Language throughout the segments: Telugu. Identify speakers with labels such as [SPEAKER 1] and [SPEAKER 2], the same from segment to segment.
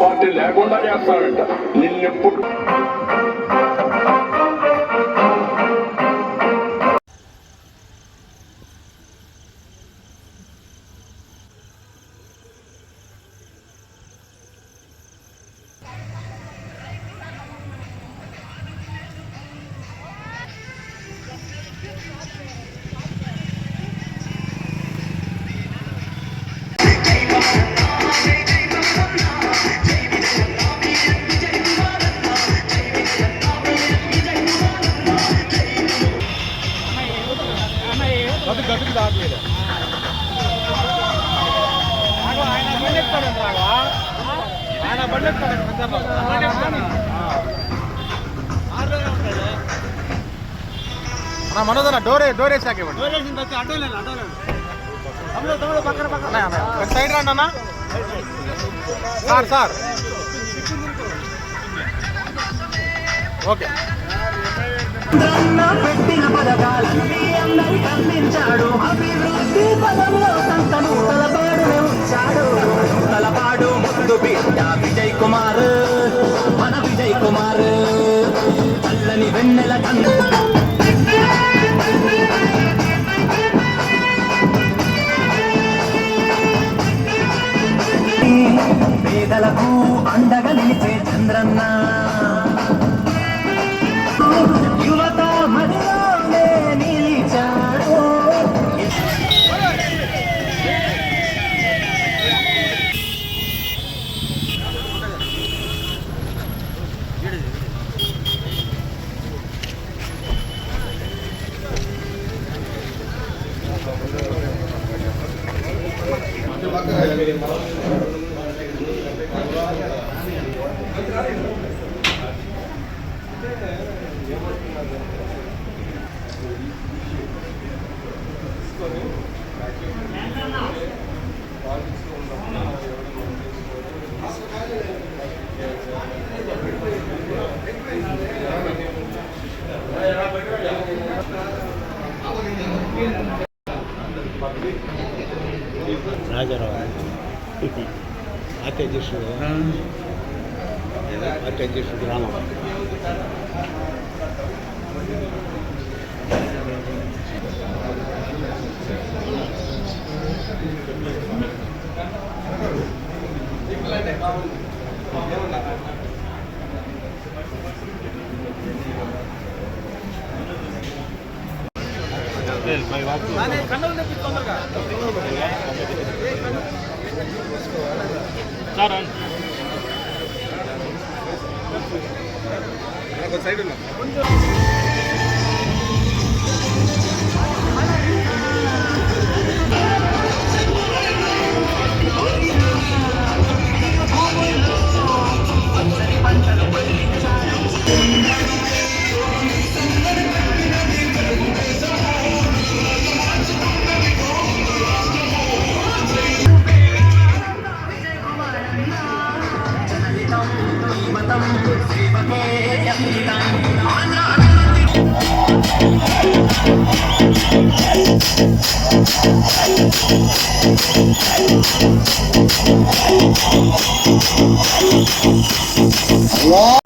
[SPEAKER 1] పార్టీ లేకుండా చేస్తాడంట నిన్నెప్పుడు
[SPEAKER 2] మనోదన్న డోరే డోరే శాఖ ఇవ్వండి. సైడ్ రండి అన్న సార్ సార్. ఓకే.
[SPEAKER 3] పెట్టిన పథకాలన్నీ అందరికి అందించాడు అభివృద్ధి పదంలో సంతను
[SPEAKER 4] రాజారావు పార్టీ అధ్యక్షుడు పార్టీ అధ్యక్షుడు గ్రామం
[SPEAKER 2] కొంచెం సైడ్ ఉన్నా
[SPEAKER 1] మన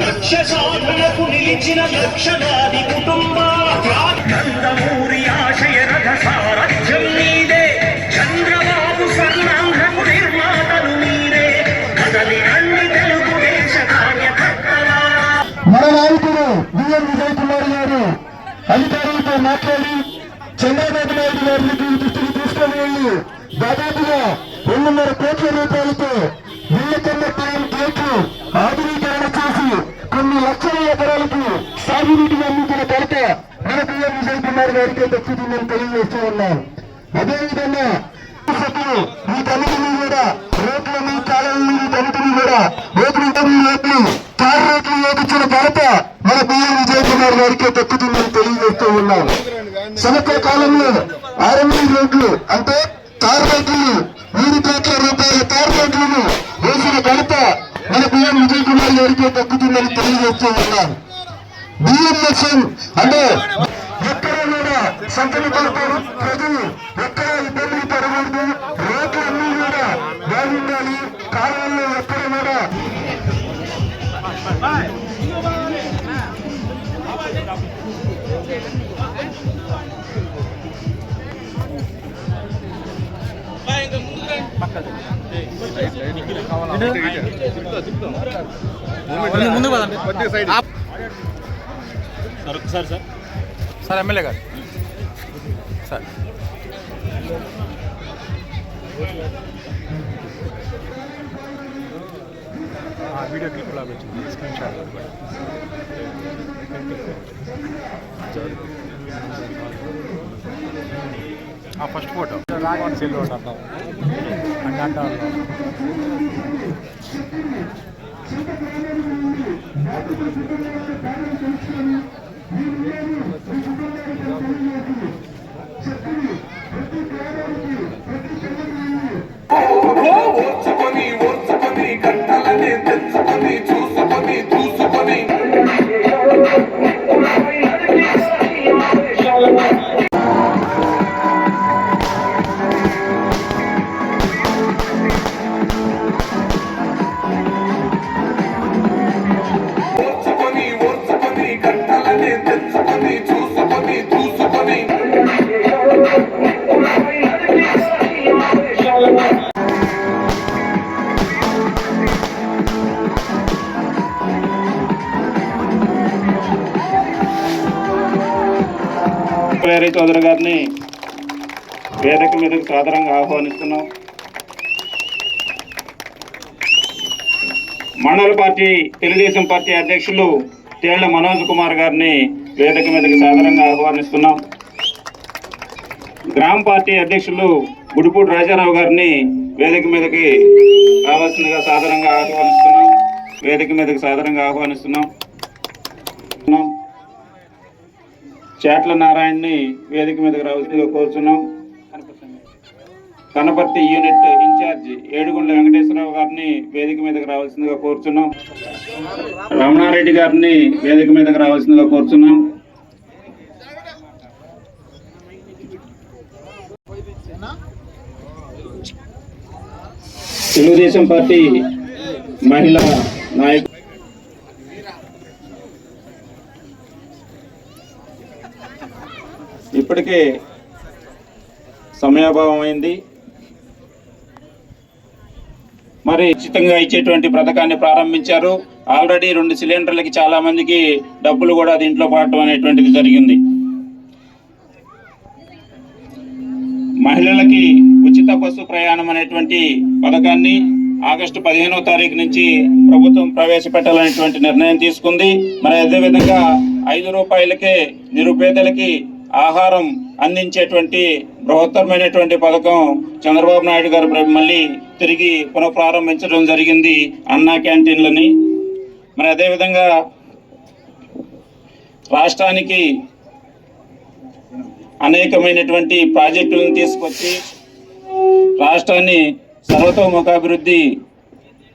[SPEAKER 3] లక్ష్య సాధనకు నిలిచిన లక్షలాది కుటుంబాల నందమూరి ఆశయ రథ సారథ్యం మీదే. చంద్రబాబు స్వర్ణాంధ్రకు నిర్మాతలు మీరే. కదలి రండి తెలుగుదేశ కార్యకర్తల.
[SPEAKER 4] మన నాయకుడు బిఎన్ విజయ్ కుమార్ గారు అధికారులతో మాట్లాడి చంద్రబాబు నాయుడు గారిని దృష్టికి తీసుకొని వెళ్ళి దాదాపుగా రెండున్నర కోట్ల రూపాయలతో నీలకన్న టైం గేట్లు ఆధునీకరణ చేసి కొన్ని లక్షల ఎకరాలకు సాగునీటిని అందించిన కొరత మన పిఎం విజయ్ కుమార్ గారికి దక్కుతుందని తెలియజేస్తూ ఉన్నాం అదేవిధంగా సభ్యులు వీటన్నిటినీ కూడా రోడ్లని కాలంలో వీటన్నిటినీ కూడా రోడ్లు రోడ్లు కార్ రోడ్లు వేపించిన ఘనత మన పిఎం విజయ్ కుమార్ గారికి దక్కుతుందని తెలియజేస్తూ ఉన్నాం సమగ్ర కాలంలో ఆర్ఎంఈ రోడ్లు అంటే తార్ రోడ్లు మూడు కోట్ల రూపాయల తార్ రోడ్లను వేసిన ఘనత మన పిఎం విజయ్ కుమార్ గారికి తగ్గుతుందని తెలియజేస్తూ ఉన్నారు బిఎంఎస్ఎం అంటే ఎక్కడ కూడా సంతలు పడతారు.
[SPEAKER 2] ముందు పదండి సార్ ఒకసారి సార్ సార్ ఎమ్మెల్యే గారు సార్ వీడియో క్లిప్ లాగా వచ్చింది స్క్రీన్ షాట్ ఆ ఫస్ట్ ఫోటో రాఘవన్ సెల్ ఒకటి అంటాం అంటే అంటాం
[SPEAKER 1] ఓర్చుకొని ఓర్చుకొని గంటలనే తెచ్చుకొని చూసుకొని చూసుకొని. గంటలనే తెచ్చుకొని చూసుకొని చూసుకొని.
[SPEAKER 5] చౌదరి గారిని వేదిక మీదకి సాదరంగా ఆహ్వానిస్తున్నాం. మండల పార్టీ తెలుగుదేశం పార్టీ అధ్యక్షులు తేళ్ళ మనోజ్ కుమార్ గారిని వేదిక మీదకి సాధారణంగా ఆహ్వానిస్తున్నాం. గ్రామ పార్టీ అధ్యక్షులు గుడిపూడి రాజారావు గారిని వేదిక మీదకి రావాల్సిందిగా సాధారణంగా ఆహ్వానిస్తున్నాం. వేదిక మీదకి సాధారణంగా ఆహ్వానిస్తున్నాం. చేట్ల నారాయణని వేదిక మీదకి రావాల్సిందిగా కోరుచున్నాం. Kanaparthi unit in charge Edugundla Venkateswararao గారిని వేదిక మీదకి రావాల్సిందిగా కోరుచున్నాం. రమణారెడ్డి గారిని వేదిక మీదకి రావాల్సిందిగా కోరుచున్నాం. తెలుగుదేశం పార్టీ మహిళా నాయకు ఇప్పటికే సమయాభావం అయింది. మరి ఉచితంగా ఇచ్చేటువంటి పథకాన్ని ప్రారంభించారు. ఆల్రెడీ రెండు సిలిండర్లకి చాలా మందికి డబ్బులు కూడా దీంట్లో పడటం అనేటువంటిది జరిగింది. మహిళలకి ఉచిత బస్సు ప్రయాణం అనేటువంటి పథకాన్ని ఆగస్టు పదిహేనో తారీఖు నుంచి ప్రభుత్వం ప్రవేశపెట్టాలనేటువంటి నిర్ణయం తీసుకుంది. మరి అదేవిధంగా ఐదు రూపాయలకే నిరుపేదలకి ఆహారం అందించేటువంటి బృహత్తరమైనటువంటి పథకం చంద్రబాబు నాయుడు గారు మళ్ళీ తిరిగి పునఃప్రారంభించడం జరిగింది అన్నా క్యాంటీన్లని. మరి అదేవిధంగా రాష్ట్రానికి అనేకమైనటువంటి ప్రాజెక్టులను తీసుకొచ్చి రాష్ట్రాన్ని సర్వతోముఖాభివృద్ధి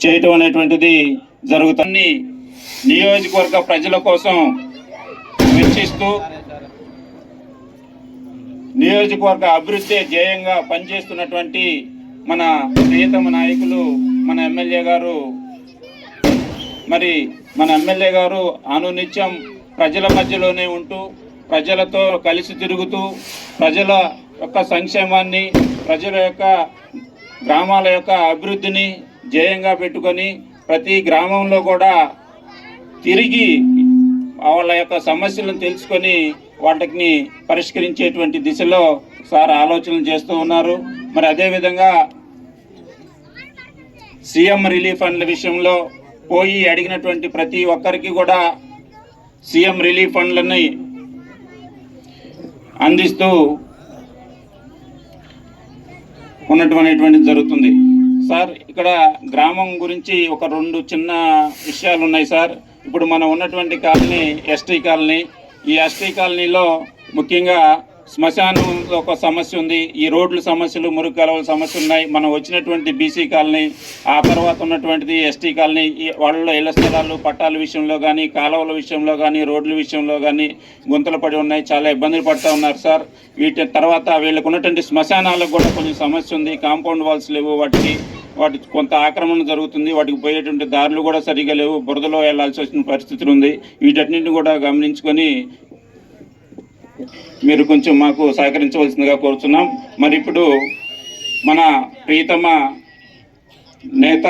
[SPEAKER 5] చేయటం అనేటువంటిది జరుగుతుంది. నియోజకవర్గ ప్రజల కోసం వెచ్చిస్తూ నియోజకవర్గ అభివృద్ధి ధ్యేయంగా పనిచేస్తున్నటువంటి మన ప్రియతమ నాయకులు మన ఎమ్మెల్యే గారు మరి మన ఎమ్మెల్యే గారు అనునిత్యం ప్రజల మధ్యలోనే ఉంటూ ప్రజలతో కలిసి తిరుగుతూ ప్రజల యొక్క సంక్షేమాన్ని ప్రజల యొక్క గ్రామాల యొక్క అభివృద్ధిని ధ్యేయంగా పెట్టుకొని ప్రతి గ్రామంలో కూడా తిరిగి వాళ్ళ యొక్క సమస్యలను తెలుసుకొని వాటిని పరిష్కరించేటువంటి దిశలో సార్ ఆలోచనలు చేస్తూ ఉన్నారు. మరి అదేవిధంగా సీఎం రిలీఫ్ ఫండ్ల విషయంలో పోయి అడిగినటువంటి ప్రతి ఒక్కరికి కూడా సీఎం రిలీఫ్ ఫండ్లని అందిస్తూ ఉన్నటువంటి జరుగుతుంది. సార్ ఇక్కడ గ్రామం గురించి ఒక రెండు చిన్న విషయాలు ఉన్నాయి సార్. ఇప్పుడు మనం ఉన్నటువంటి కాలనీ ఎస్టీ కాలనీ. ఈ ఎస్టీ కాలనీలో ముఖ్యంగా శ్మశానం ఒక సమస్య ఉంది. ఈ రోడ్ల సమస్యలు మురుగు కాలువల సమస్యలు ఉన్నాయి. మనం వచ్చినటువంటి బీసీ కాలనీ ఆ తర్వాత ఉన్నటువంటిది ఎస్టీ కాలనీ వాళ్ళలో ఇళ్ళ స్థలాలు పట్టాల విషయంలో కానీ కాలువల విషయంలో కానీ రోడ్ల విషయంలో కానీ గుంతలు పడి ఉన్నాయి. చాలా ఇబ్బందులు పడుతూ ఉన్నారు సార్. వీటి తర్వాత వీళ్ళకు ఉన్నటువంటి శ్మశానాలకు కూడా కొంచెం సమస్య ఉంది. కాంపౌండ్ వాల్స్ లేవు వాటికి. వాటి కొంత ఆక్రమణ జరుగుతుంది. వాటికి పోయేటువంటి దారులు కూడా సరిగా లేవు. బురదలో వెళ్ళాల్సి వచ్చిన పరిస్థితులు ఉంది. వీటన్నింటిని కూడా గమనించుకొని మీరు కొంచెం మాకు సహకరించవలసిందిగా కోరుతున్నాం మరి ఇప్పుడు మన ప్రీతమ నేత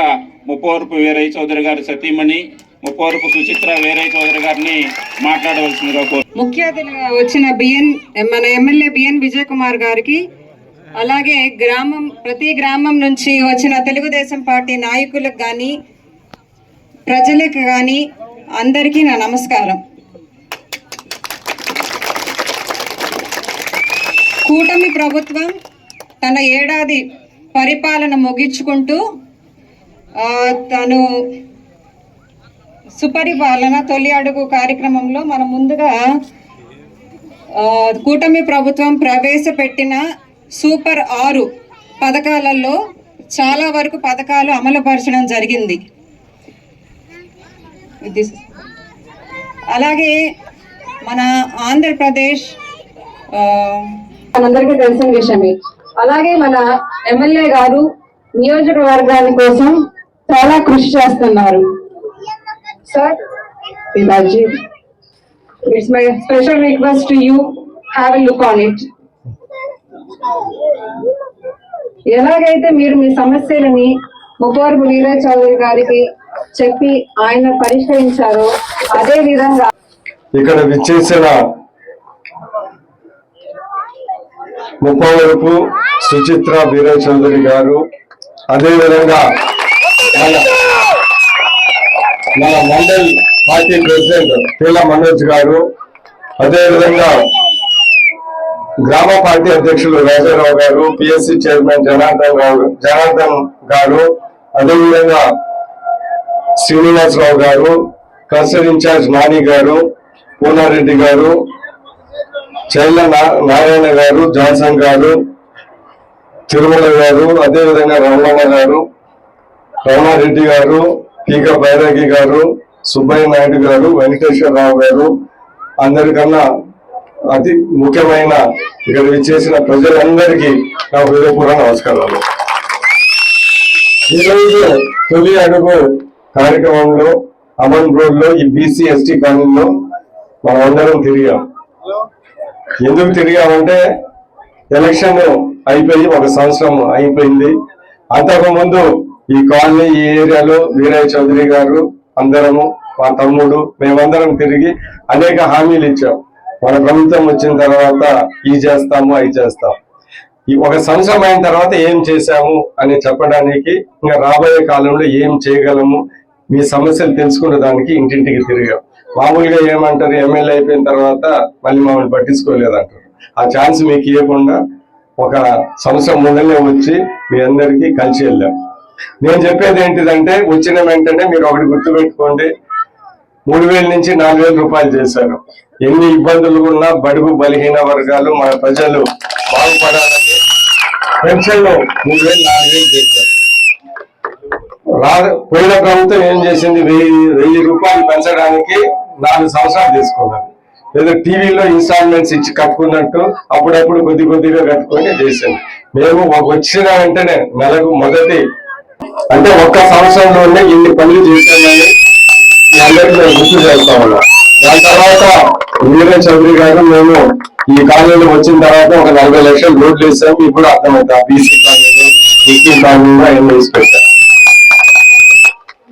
[SPEAKER 5] ముప్పవరపు వీరయ్య చౌదరి గారి సతీమణి ముప్పవరపు సుచిత్ర వీరయ్య చౌదరి గారిని మాట్లాడవలసిందిగా కోరు
[SPEAKER 6] ముఖ్య అతిథిగా వచ్చిన బిఎన్ మన ఎమ్మెల్యే బిఎన్ విజయ్ కుమార్ గారికి అలాగే గ్రామం ప్రతి గ్రామం నుంచి వచ్చిన తెలుగుదేశం పార్టీ నాయకులకు కానీ ప్రజలకు కానీ అందరికీ నా నమస్కారం. కూటమి ప్రభుత్వం తన ఏడాది పరిపాలన ముగించుకుంటూ తను సుపరిపాలన తొలి అడుగు కార్యక్రమంలో మనం ముందుగా కూటమి ప్రభుత్వం ప్రవేశపెట్టిన సూపర్ ఆరు పథకాలలో చాలా వరకు పథకాలు అమలుపరచడం జరిగింది. ఇది అలాగే మన ఆంధ్రప్రదేశ్ మనందరికీ తెలిసిన విషయమే. అలాగే మన ఎమ్మెల్యే గారు నియోజకవర్గాని కోసం చాలా కృషి చేస్తున్నారు. Sir it's my special request to you have look on it ఎలాగైతే మీరు మీ సమస్యలని ముప్పవరపు వీరయ్య చౌదరి గారికి చెప్పి ఆయన పరిష్కరించారో అదే విధంగా
[SPEAKER 4] ఇక్కడ విచ్చేసిన ముప్పవరపు సుచిత్ర వీరయ్య గారు. అదేవిధంగా మన మన మండల్ పార్టీ ప్రెసిడెంట్ పీల మనోజ్ గారు. అదేవిధంగా గ్రామ పార్టీ అధ్యక్షులు రాజారావు గారు పిఎస్సి చైర్మన్ జనార్దన్ గారు జనార్దన్ గారు. అదేవిధంగా శ్రీనివాసరావు గారు కన్సల్ ఇన్ఛార్జ్ నాని గారు పూనారెడ్డి గారు చైర్ల నా- నారాయణ గారు జాన్సన్ గారు తిరుమల గారు అదేవిధంగా రమణ గారు రమణారెడ్డి గారు పీక బైరాగి గారు సుబ్బయ్య నాయుడు గారు వెంకటేశ్వరరావు గారు అందరికన్నా
[SPEAKER 7] అతి ముఖ్యమైన ఇక్కడ చేసిన ప్రజలందరికీ నా హృదయపూర్వక నమస్కారాలు. ఈరోజు తొలి అడుగు కార్యక్రమంలో అమన్ రోడ్లో ఈ బీసీ ఎస్టీ కాలనీలో మనం అందరం తిరిగాం. ఎందుకు తిరిగామంటే ఎలక్షన్ అయిపోయి ఒక సంవత్సరం అయిపోయింది. అంతకు ముందు ఈ కాలనీ ఈ ఏరియాలో వీరయ్య చౌదరి గారు అందరము మా తమ్ముడు మేమందరం తిరిగి అనేక హామీలు ఇచ్చాం. మన ప్రభుత్వం వచ్చిన తర్వాత ఈ చేస్తాము అవి చేస్తాం. ఈ ఒక సంవత్సరం అయిన తర్వాత ఏం చేశాము అని చెప్పడానికి ఇంకా రాబోయే కాలంలో ఏం చేయగలము మీ సమస్యలు తెలుసుకునే దానికి ఇంటింటికి తిరిగాం. మామూలుగా ఏమంటారు ఎమ్మెల్యే అయిపోయిన తర్వాత మళ్ళీ మమ్మల్ని పట్టించుకోలేదంటారు. ఆ ఛాన్స్ మీకు ఇవ్వకుండా ఒక సంవత్సరం ముందలే వచ్చి మీ అందరికీ కలిసి వెళ్ళాం నేను చెప్పేది ఏంటిదంటే వచ్చిన వెంటనే మీరు ఒకటి గుర్తుపెట్టుకోండి. మూడు వేల నుంచి నాలుగు వేల రూపాయలు చేశారు. ఎన్ని ఇబ్బందులు ఉన్నా బడుగు బలహీన వర్గాలు మన ప్రజలు బాగుపడాలని పెన్షన్లు మూడు వేలు నాలుగు వేలు చేశారు. రా పోయిన ప్రభుత్వం ఏం చేసింది? వెయ్యి వెయ్యి రూపాయలు పెంచడానికి నాలుగు సంవత్సరాలు తీసుకున్నాను ఏదో టీవీలో ఇన్స్టాల్మెంట్స్ ఇచ్చి కట్టుకున్నట్టు అప్పుడప్పుడు కొద్ది కొద్దిగా కట్టుకొని చేశాను. మేము వచ్చిన వెంటనే నెలకు మొదటి అంటే ఒక్క సంవత్సరంలోనే ఇన్ని పనులు చేశామని అందరికీ మేము గుర్తు చేస్తా ఉన్నాం. దాని తర్వాత వీరే చౌదరి గారు మేము ఈ కాలనీలో వచ్చిన తర్వాత ఒక నలభై లక్షలు రోడ్లు వేసాము ఇప్పుడు అర్థమవుతా బీసీ కాలనీలో ముస్లిం కాలనీలో అవన్నీ వేసి పెట్టాం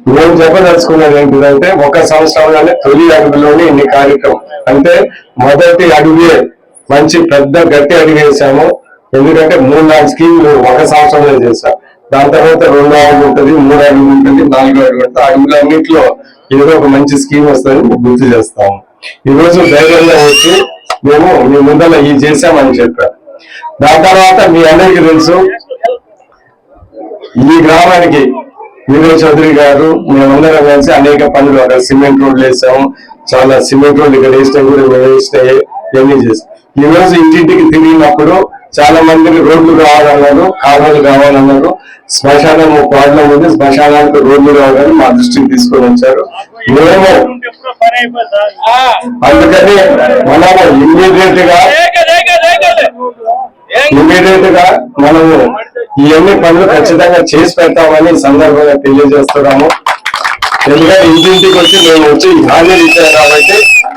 [SPEAKER 7] నేను చెప్పదలుచుకున్నది ఏంటిదంటే ఒక సంవత్సరంలోనే తొలి అడుగులోనే ఇన్ని కార్యక్రమం. అంటే మొదటి అడుగే మంచి పెద్ద గట్టి అడుగు వేసాము. ఎందుకంటే మూడు నాలుగు స్కీములు ఒక సంవత్సరంలో చేశాం దాని తర్వాత రెండు అడుగు ఉంటుంది మూడు అడుగు ఉంటుంది నాలుగు అడుగు ఉంటుంది. అడుగులన్నింటిలో ఏదో ఒక మంచి స్కీమ్ వస్తుందని గుర్తు చేస్తాము. ఈ రోజు ధైర్యంగా వచ్చి మేము మీ ముందర ఇది చేశామని చెప్పారు. దాని తర్వాత మీ అందరికీ తెలుసు ఈ గ్రామానికి వినయ్ చౌదరి గారు మేమందరం కలిసి అనేక పనులు అక్కడ సిమెంట్ రోడ్లు వేసాము చాలా సిమెంట్ రోడ్లు ఇక్కడ వేసినాయి కూడా వేసినాయి ఇవన్నీ చేసాం ఈ రోజు ఇంటింటికి తిరిగినప్పుడు చాలా మందికి రోడ్లు కావాలన్నారు కాలువలు కావాలన్నారు శ్మశానం ప్రాబ్లం ఉంది శ్మశానానికి రోడ్లు కావాలని మా దృష్టికి తీసుకొని వచ్చారు. మేము అందుకని మనము ఇమ్మీడియట్గా ఇమీడియట్గా మనము ఇవన్నీ పనులు ఖచ్చితంగా చేసి పెడతామని సందర్భంగా తెలియజేస్తున్నాము. ఎందుకంటే ఇంటింటికి వచ్చి మేము వచ్చి హామీలు ఇచ్చాం కాబట్టి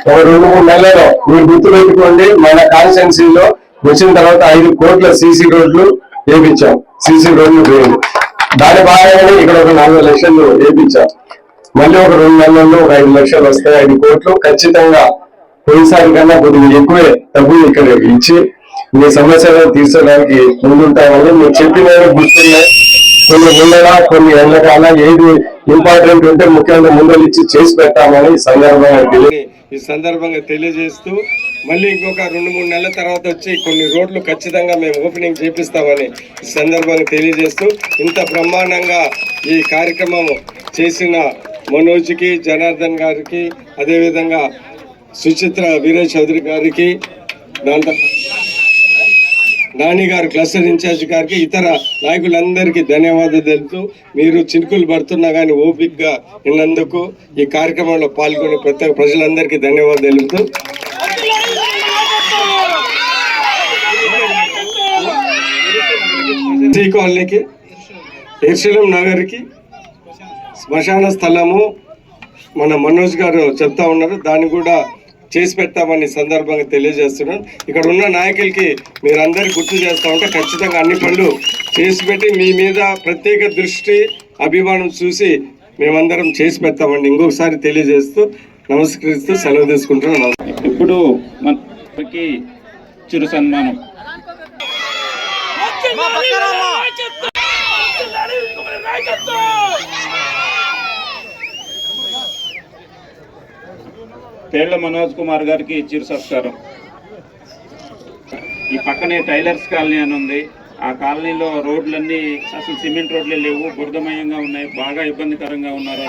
[SPEAKER 7] ఒక రెండు మూడు నెలలో మీరు గుర్తు పెట్టుకోండి మన కాన్స్టెన్సీలో వచ్చిన తర్వాత ఐదు కోట్ల సీసీ రోడ్లు వేపించాం. సీసీ రోడ్లు వేయండి. దాని భాగంగానే ఇక్కడ ఒక నాలుగు లక్షలు వేపించాం. మళ్ళీ ఒక రెండు నెలల్లో ఒక ఐదు లక్షలు వస్తాయి ఐదు కోట్లు. ఖచ్చితంగా పోయినసారి కన్నా కొద్దిగా ఎక్కువే డబ్బులు ఇక్కడ ఇచ్చి మీ సమస్యలను తీర్చడానికి ముందుంటామని మీరు చెప్పిన గుర్తున్నాయి. కొన్ని ముందర కొన్ని ఎండకాల ఏది ఇంపార్టెంట్ ఉంటే ముఖ్యంగా ముందర ఇచ్చి చేసి పెట్టామని ఈ సందర్భంగా ఈ సందర్భంగా తెలియజేస్తూ మళ్ళీ ఇంకొక రెండు మూడు నెలల తర్వాత వచ్చి కొన్ని రోడ్లు ఖచ్చితంగా మేము ఓపెనింగ్ చేపిస్తామని ఈ సందర్భంగా తెలియజేస్తూ ఇంత బ్రహ్మాండంగా ఈ కార్యక్రమం చేసిన మనోజ్కి జనార్దన్ గారికి అదేవిధంగా సుచిత్ర వీరేష్ చౌదరి గారికి దాంతో నాని గారు క్లస్టర్ ఇన్ఛార్జ్ గారికి ఇతర నాయకులందరికీ ధన్యవాదాలు తెలుపుతూ మీరు చినుకులు పడుతున్నా కానీ ఓపిక్గా విన్నందుకు ఈ కార్యక్రమంలో పాల్గొనే ప్రతి ప్రజలందరికీ ధన్యవాదాలు తెలుపుతూ. శ్రీ కాలనీకి ఎర్శలం నగర్కి శ్మశాన స్థలము మన మనోజ్ గారు చెప్తా ఉన్నారు. దాన్ని కూడా చేసి పెడతామని సందర్భంగా తెలియజేస్తున్నాను. ఇక్కడ ఉన్న నాయకులకి మీరందరూ గుర్తు చేస్తా ఉంటే ఖచ్చితంగా అన్ని పనులు చేసి పెట్టి మీ మీద ప్రత్యేక దృష్టి అభిమానం చూసి మేమందరం చేసి పెడతామండి. ఇంకొకసారి తెలియజేస్తూ నమస్కరిస్తూ సెలవు తీసుకుంటున్నాను.
[SPEAKER 5] ఇప్పుడు మనకి చిరు సన్మానం. తేళ్ళ మనోజ్ కుమార్ గారికి చిరు సత్కారం. ఈ పక్కనే టైలర్స్ కాలనీ అని ఉంది. ఆ కాలనీలో రోడ్లన్నీ అసలు సిమెంట్ రోడ్లే లేవు. బురదమయంగా ఉన్నాయి. బాగా ఇబ్బందికరంగా ఉన్నారు